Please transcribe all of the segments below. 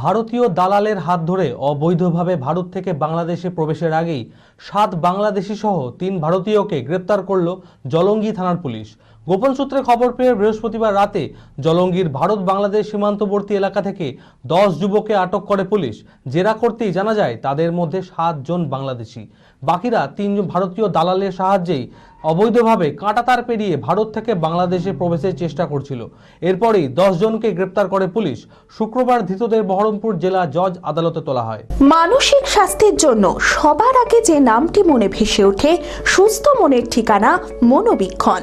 ভারতীয় দালালের হাত ধরে অবৈধভাবে ভারত থেকে বাংলাদেশে প্রবেশের আগেই সাত বাংলাদেশি সহ তিন ভারতীয়কে গ্রেপ্তার করল জলঙ্গি থানার পুলিশ। গোপন সূত্রে খবর পেয়ে বৃহস্পতিবার রাতে জলঙ্গির ভারত বাংলাদেশ সীমান্তবর্তী এলাকা থেকে দশ যুবককে আটক করে পুলিশ। জেরা করতেই জানা যায়, তাদের মধ্যে সাতজন বাংলাদেশি। বাকিরা তিনজন ভারতীয় দালালের সাহায্যেই অবৈধভাবে কাঁটাতার পেরিয়ে ভারত থেকে বাংলাদেশে প্রবেশের চেষ্টা করছিল। এরপরেই জনকে গ্রেপ্তার করে পুলিশ। শুক্রবার ধৃতদের বহরমপুর জেলা জজ আদালতে তোলা হয়। মানসিক স্বাস্থ্যের জন্য সবার আগে যে নামটি মনে ভেসে ওঠে, সুস্থ মনের ঠিকানা মনোবীক্ষণ।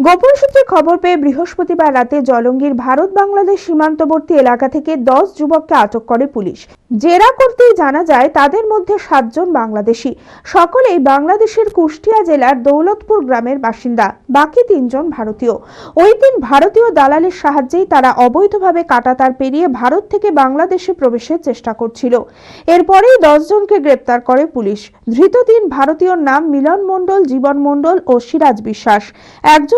গোপন সূত্রে খবর পেয়ে বৃহস্পতিবার রাতে জলঙ্গির ভারত বাংলাদেশ সীমান্তবর্তী এলাকা থেকে দশ যুবককে আটক করে পুলিশ। জেরা করতেই জানা যায়, তাদের মধ্যে সাতজন বাংলাদেশি। সকলেই বাংলাদেশের কুষ্টিয়া জেলার দৌলতপুর গ্রামের বাসিন্দা, বাকি তিনজন ভারতীয়। ওই তিন ভারতীয় দালালের সাহায্যেই তারা অবৈধভাবে কাটাতার পেরিয়ে ভারত থেকে বাংলাদেশে প্রবেশের চেষ্টা করছিল। এরপরেই দশজনকে গ্রেপ্তার করে পুলিশ। ধৃত তিন ভারতীয় নাম মিলন মণ্ডল, জীবন মণ্ডল ও সিরাজ বিশ্বাস।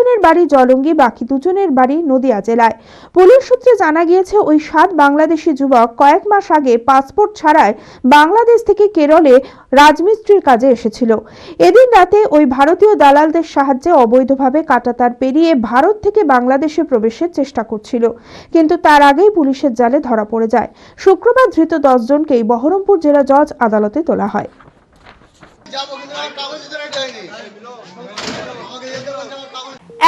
একজনের বাড়ি জলঙ্গি, বাকি দুজনের বাড়ি নদিয়া জেলায়। পুলিশ সূত্রে জানা গিয়েছে, ওই সাত বাংলাদেশি যুবক কয়েক মাস আগে পাসপোর্ট ছাড়াই বাংলাদেশ থেকে কেরলে রাজমিস্ত্রির কাজে এসেছিল। এদিন রাতে ওই ভারতীয় দালালদের সাহায্যে অবৈধভাবে কাটাতার পেরিয়ে ভারত থেকে বাংলাদেশে প্রবেশের চেষ্টা করছিল। কিন্তু তার আগেই পুলিশের জালে ধরা পড়ে যায়। শুক্রবার ধৃত দশজনকেই বহরমপুর জেলা জজ আদালতে তোলা হয়।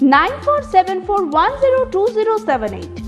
9474102078.